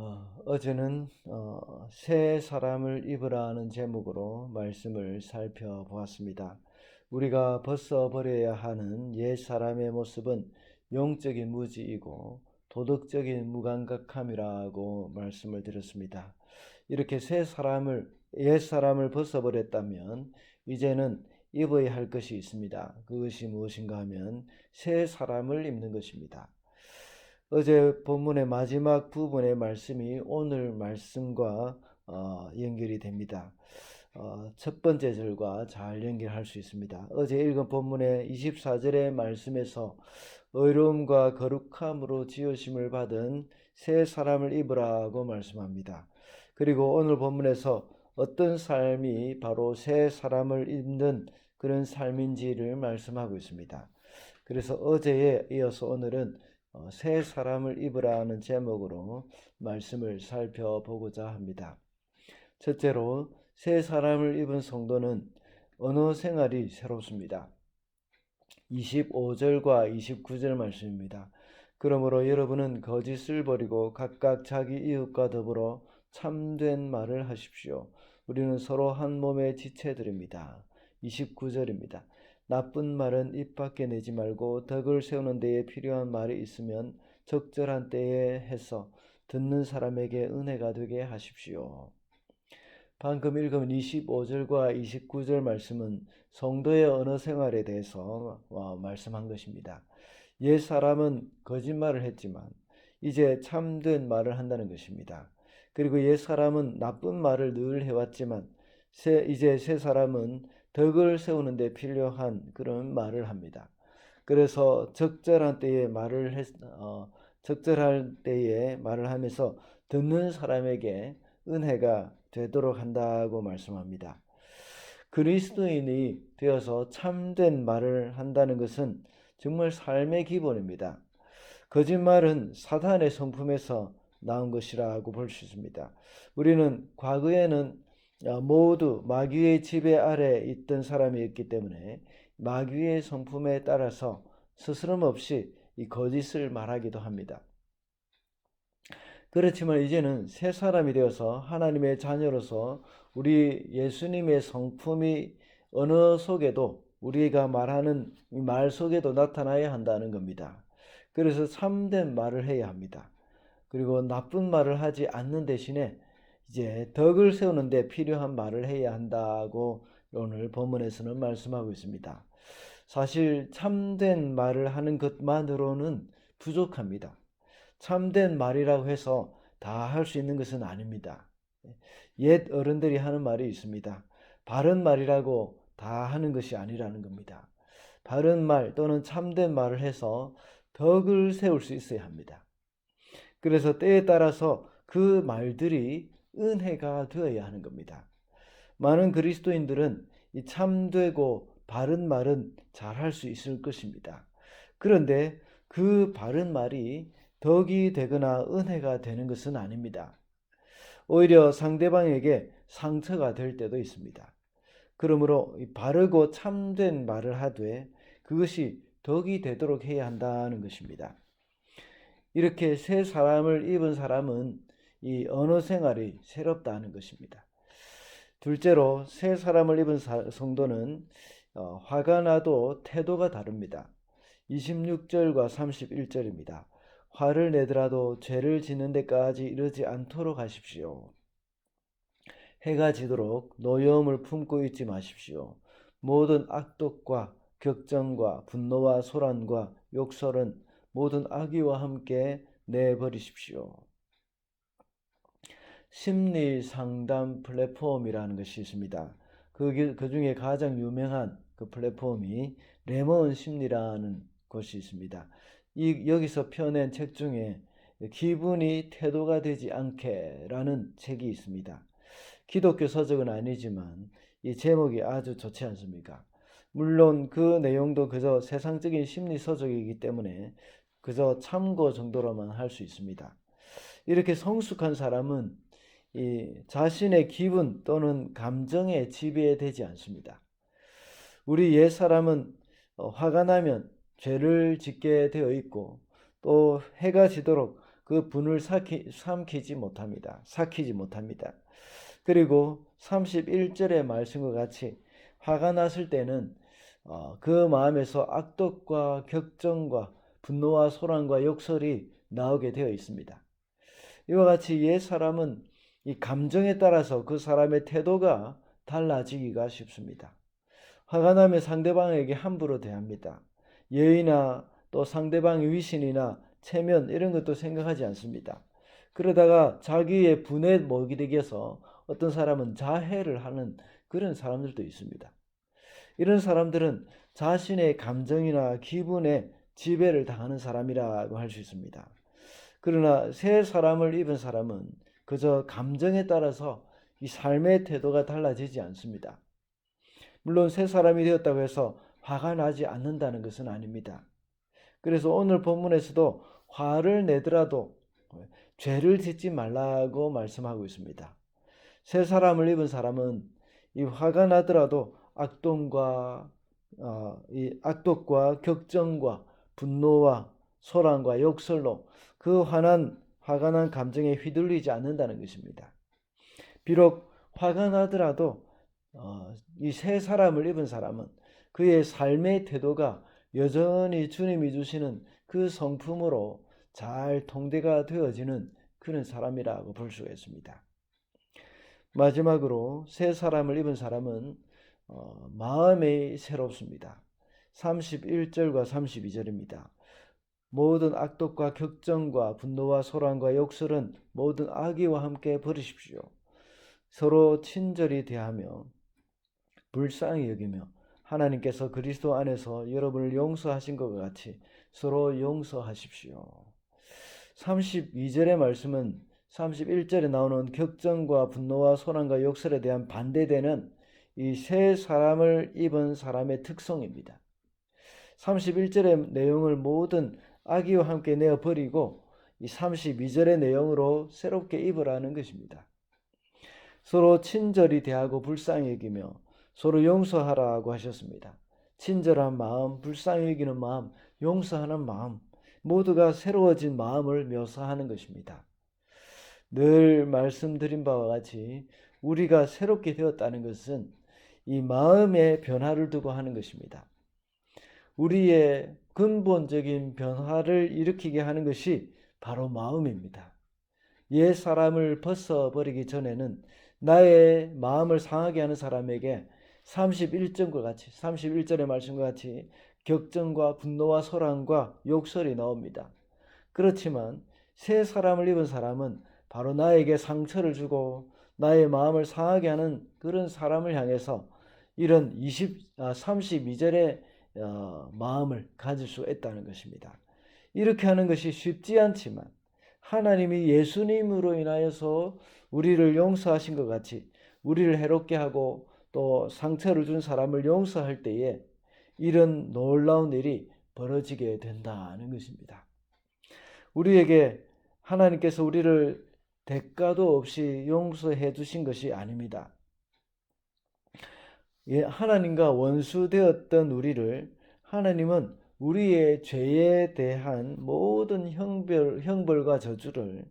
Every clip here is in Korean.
어, 어제는 어, 새 사람을 입으라는 제목으로 말씀을 살펴보았습니다. 우리가 벗어버려야 하는 옛 사람의 모습은 영적인 무지이고 도덕적인 무감각함이라고 말씀을 드렸습니다. 이렇게 새 사람을 옛 사람을 벗어버렸다면 이제는 입어야 할 것이 있습니다. 그것이 무엇인가 하면 새 사람을 입는 것입니다. 어제 본문의 마지막 부분의 말씀이 오늘 말씀과 어, 연결이 됩니다. 어, 첫 번째 절과 잘 연결할 수 있습니다. 어제 읽은 본문의 24절의 말씀에서 의로움과 거룩함으로 지으심을 받은 새 사람을 입으라고 말씀합니다. 그리고 오늘 본문에서 어떤 삶이 바로 새 사람을 입는 그런 삶인지를 말씀하고 있습니다. 그래서 어제에 이어서 오늘은 어, 새 사람을 입으라는 제목으로 말씀을 살펴보고자 합니다. 첫째로 새 사람을 입은 성도는 언어 생활이 새롭습니다. 25절과 29절 말씀입니다. 그러므로 여러분은 거짓을 버리고 각각 자기 이웃과 더불어 참된 말을 하십시오. 우리는 서로 한 몸의 지체들입니다. 29절입니다. 나쁜 말은 입 밖에 내지 말고 덕을 세우는 데에 필요한 말이 있으면 적절한 때에 해서 듣는 사람에게 은혜가 되게 하십시오. 방금 읽은 25절과 29절 말씀은 성도의 언어 생활에 대해서 어, 말씀한 것입니다. 옛 사람은 거짓말을 했지만 이제 참된 말을 한다는 것입니다. 그리고 옛 사람은 나쁜 말을 늘 해왔지만 이제 새 사람은 덕을 세우는 데 필요한 그런 말을 합니다. 그래서 적절한 때에 말을 했, 어, 적절할 때에 말을 하면서 듣는 사람에게 은혜가 되도록 한다고 말씀합니다. 그리스도인이 되어서 참된 말을 한다는 것은 정말 삶의 기본입니다. 거짓말은 사탄의 성품에서 나온 것이라고 볼 수 있습니다. 우리는 과거에는 어, 모두 마귀의 지배 아래 있던 사람이었기 때문에 마귀의 성품에 따라서 스스럼 없이 이 거짓을 말하기도 합니다. 그렇지만 이제는 새 사람이 되어서 하나님의 자녀로서 우리 예수님의 성품이 언어 속에도 우리가 말하는 말 속에도 나타나야 한다는 겁니다. 그래서 참된 말을 해야 합니다. 그리고 나쁜 말을 하지 않는 대신에 이제 덕을 세우는데 필요한 말을 해야 한다고 오늘 본문에서는 말씀하고 있습니다. 사실 참된 말을 하는 것만으로는 부족합니다. 참된 말이라고 해서 다 할 수 있는 것은 아닙니다. 옛 어른들이 하는 말이 있습니다. 바른 말이라고 다 하는 것이 아니라는 겁니다. 바른 말 또는 참된 말을 해서 덕을 세울 수 있어야 합니다. 그래서 때에 따라서 그 말들이 은혜가 되어야 하는 겁니다. 많은 그리스도인들은 이 참되고 바른 말은 잘할 수 있을 것입니다. 그런데 그 바른 말이 덕이 되거나 은혜가 되는 것은 아닙니다. 오히려 상대방에게 상처가 될 때도 있습니다. 그러므로 바르고 참된 말을 하되 그것이 덕이 되도록 해야 한다는 것입니다. 이렇게 새 사람을 입은 사람은 이 언어 생활이 새롭다는 것입니다. 둘째로 새 사람을 입은 성도는 어, 화가 나도 태도가 다릅니다. 26절과 31절입니다. 화를 내더라도 죄를 짓는 데까지 이르지 않도록 하십시오. 해가 지도록 노여움을 품고 있지 마십시오. 모든 악독과 격정과 분노와 소란과 욕설은 모든 악의와 함께 내버리십시오. 심리 상담 플랫폼이라는 것이 있습니다. 그, 그 중에 가장 유명한 그 플랫폼이 레몬 심리라는 곳이 있습니다. 이, 여기서 펴낸 책 중에 기분이 태도가 되지 않게라는 책이 있습니다. 기독교 서적은 아니지만 이 제목이 아주 좋지 않습니까? 물론 그 내용도 그저 세상적인 심리 서적이기 때문에 그저 참고 정도로만 할 수 있습니다. 이렇게 성숙한 사람은 이 자신의 기분 또는 감정에 지배되지 않습니다. 우리 옛 사람은 어, 화가 나면 죄를 짓게 되어 있고 또 해가 지도록 그 분을 삭히, 삼키지 못합니다. 삭히지 못합니다. 그리고 31절의 말씀과 같이 화가 났을 때는 어, 그 마음에서 악독과 격정과 분노와 소란과 욕설이 나오게 되어 있습니다. 이와 같이 옛 사람은 이 감정에 따라서 그 사람의 태도가 달라지기가 쉽습니다. 화가 나면 상대방에게 함부로 대합니다. 예의나 또 상대방의 위신이나 체면 이런 것도 생각하지 않습니다. 그러다가 자기의 분에 먹이 되게서 어떤 사람은 자해를 하는 그런 사람들도 있습니다. 이런 사람들은 자신의 감정이나 기분에 지배를 당하는 사람이라고 할 수 있습니다. 그러나 새 사람을 입은 사람은 그저 감정에 따라서 이 삶의 태도가 달라지지 않습니다. 물론 새 사람이 되었다고 해서 화가 나지 않는다는 것은 아닙니다. 그래서 오늘 본문에서도 화를 내더라도 죄를 짓지 말라고 말씀하고 있습니다. 새 사람을 입은 사람은 이 화가 나더라도 악동과 어, 이 악독과 격정과 분노와 소란과 욕설로 그 화난 화가 난 감정에 휘둘리지 않는다는 것입니다. 비록 화가 나더라도 어, 이새 사람을 입은 사람은 그의 삶의 태도가 여전히 주님이 주시는 그 성품으로 잘 통대가 되어지는 그런 사람이라고 볼 수가 있습니다. 마지막으로 새 사람을 입은 사람은 어, 마음이 새롭습니다. 31절과 32절입니다. 모든 악독과 격정과 분노와 소란과 욕설은 모든 악의와 함께 버리십시오. 서로 친절히 대하며 불쌍히 여기며 하나님께서 그리스도 안에서 여러분을 용서하신 것 같이 서로 용서하십시오. 32절의 말씀은 31절에 나오는 격정과 분노와 소란과 욕설에 대한 반대되는 이 세 사람을 입은 사람의 특성입니다. 31절의 내용을 모든 악의와 함께 내어 버리고 이 32절의 내용으로 새롭게 입으라는 것입니다. 서로 친절히 대하고 불쌍히 여기며 서로 용서하라고 하셨습니다. 친절한 마음, 불쌍히 여기는 마음, 용서하는 마음, 모두가 새로워진 마음을 묘사하는 것입니다. 늘 말씀드린 바와 같이 우리가 새롭게 되었다는 것은 이 마음의 변화를 두고 하는 것입니다. 우리의 근본적인 변화를 일으키게 하는 것이 바로 마음입니다. 옛 사람을 벗어버리기 전에는 나의 마음을 상하게 하는 사람에게 31절과 같이 31절의 말씀과 같이 격정과 분노와 소란과 욕설이 나옵니다. 그렇지만 새 사람을 입은 사람은 바로 나에게 상처를 주고 나의 마음을 상하게 하는 그런 사람을 향해서 이런 20, 32절의 아, 어, 마음을 가질 수 있다는 것입니다. 이렇게 하는 것이 쉽지 않지만 하나님이 예수님으로 인하여서 우리를 용서하신 것 같이 우리를 해롭게 하고 또 상처를 준 사람을 용서할 때에 이런 놀라운 일이 벌어지게 된다는 것입니다. 우리에게 하나님께서 우리를 대가도 없이 용서해 주신 것이 아닙니다. 예, 하나님과 원수되었던 우리를 하나님은 우리의 죄에 대한 모든 형벌, 형벌과 저주를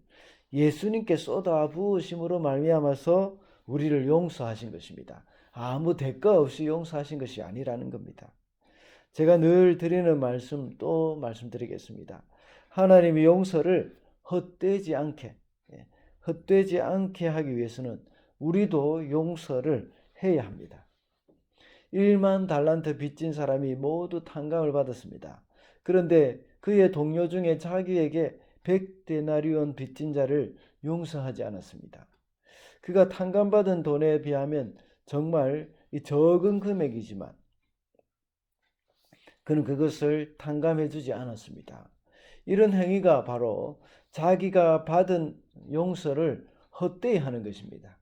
예수님께 쏟아 부으심으로 말미암아서 우리를 용서하신 것입니다. 아무 대가 없이 용서하신 것이 아니라는 겁니다. 제가 늘 드리는 말씀 또 말씀드리겠습니다. 하나님의 용서를 헛되지 않게 예, 헛되지 않게 하기 위해서는 우리도 용서를 해야 합니다. 1만 달란트 빚진 사람이 모두 탕감을 받았습니다. 그런데 그의 동료 중에 자기에게 100데나리온 빚진 자를 용서하지 않았습니다. 그가 탕감받은 돈에 비하면 정말 적은 금액이지만 그는 그것을 탕감해 주지 않았습니다. 이런 행위가 바로 자기가 받은 용서를 헛되이 하는 것입니다.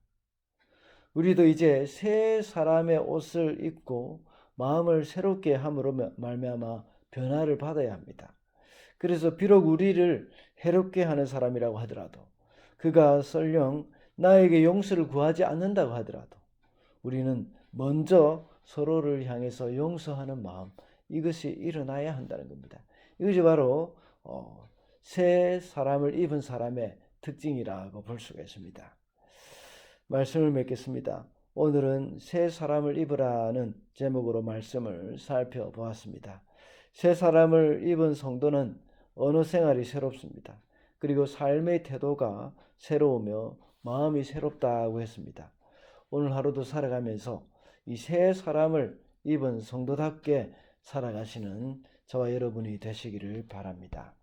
우리도 이제 새 사람의 옷을 입고 마음을 새롭게 함으로 말미암아 변화를 받아야 합니다. 그래서 비록 우리를 해롭게 하는 사람이라고 하더라도 그가 설령 나에게 용서를 구하지 않는다고 하더라도 우리는 먼저 서로를 향해서 용서하는 마음 이것이 일어나야 한다는 겁니다. 이것이 바로 어, 새 사람을 입은 사람의 특징이라고 볼 수가 있습니다. 말씀을 맺겠습니다. 오늘은 새 사람을 입으라는 제목으로 말씀을 살펴보았습니다. 새 사람을 입은 성도는 언어 생활이 새롭습니다. 그리고 삶의 태도가 새로우며 마음이 새롭다고 했습니다. 오늘 하루도 살아가면서 이 새 사람을 입은 성도답게 살아가시는 저와 여러분이 되시기를 바랍니다.